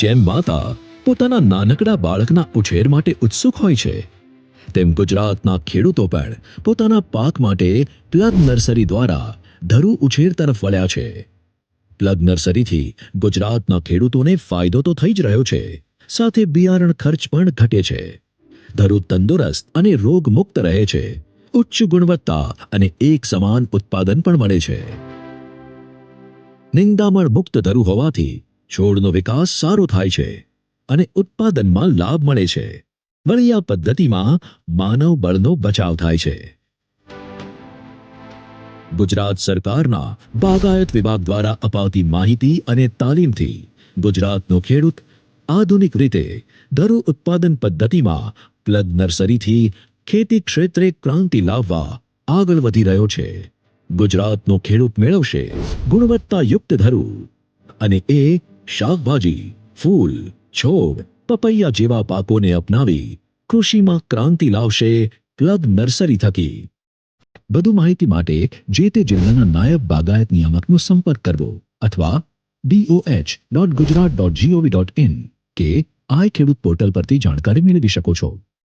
જેમ માતા, પોતાના નાનકડા બાળકના ઉછેર માટે ઉત્સુક હોય છે, તેમ ગુજરાતના ખેડૂતો પણ પોતાના પાક માટે પ્લગ નર્સરી દ્વારા ધરુ ઉછેર તરફ વળ્યા છે. પ્લગ નર્સરીથી ગુજરાતના ખેડૂતોને ફાયદો તો થઈ જ રહ્યો છે, સાથે બિયારણ ખર્ચ પણ ઘટે છે. ધરુ તંદુરસ્ત અને રોગમુક્ત રહે છે, ઉચ્ચ ગુણવત્તા અને એક સમાન ઉત્પાદન પણ મળે છે. નિંદામણ મુક્ત ધરુ હોવાથી છોડનો વિકાસ સારો થાય છે અને ઉત્પાદનમાં લાભ મળે છે. વળી આ પદ્ધતિમાં માનવ બળનો બચાવ થાય છે. ગુજરાત સરકારના બાગાયત વિભાગ દ્વારા અપાતી માહિતી અને તાલીમથી ગુજરાતનો ખેડૂત આધુનિક રીતે ધરુ ઉત્પાદન પદ્ધતિમાં પ્લગ નર્સરીથી ખેતી ક્ષેત્રે ક્રાંતિ લાવવા આગળ વધી રહ્યો છે. ગુજરાતનો ખેડૂત મેળવશે ગુણવત્તાયુક્ત ધરુ અને એ શાકભાજી, ફૂલ, છોડ, પપૈયા જેવા પાકોને અપનાવી કૃષિમાં ક્રાંતિ લાવશે પ્લગ નર્સરી થકી. વધુ માહિતી માટે જે તે જિલ્લાના નાયબ બાગાયત નિયામકનો સંપર્ક કરવો અથવા DOH dot Gujarat dot gov dot in કે આઈ ખેડૂત પોર્ટલ પરથી જાણકારી મેળવી શકો છો.